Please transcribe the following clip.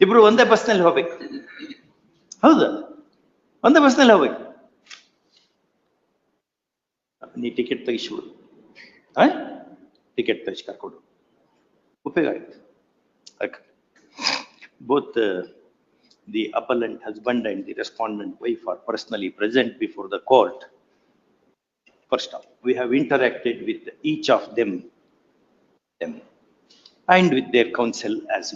ಇಬ್ರು ಇಬ್ರು ಒಂದೇ ಬಸ್ನಲ್ಲಿ ಹೋಗ್ಬೇಕು ಹೌದಾ ಒಂದೇ ಬಸ್ನಲ್ಲಿ ಹೋಗ್ಬೇಕು ನೀ ಟಿಕೆಟ್ ತೆಗಿಸ್ಬಿಡು ಆ ಟಿಕೆಟ್ ತೆಗಿಸಿ ಕರ್ಕೊಂಡು ಉಪಯೋಗ ಆಯ್ತು ಅದಕ್ಕೆ both uh, the appellant husband and the respondent wife are personally present before the court. First off, we have interacted with each of them them and with their counsel as well.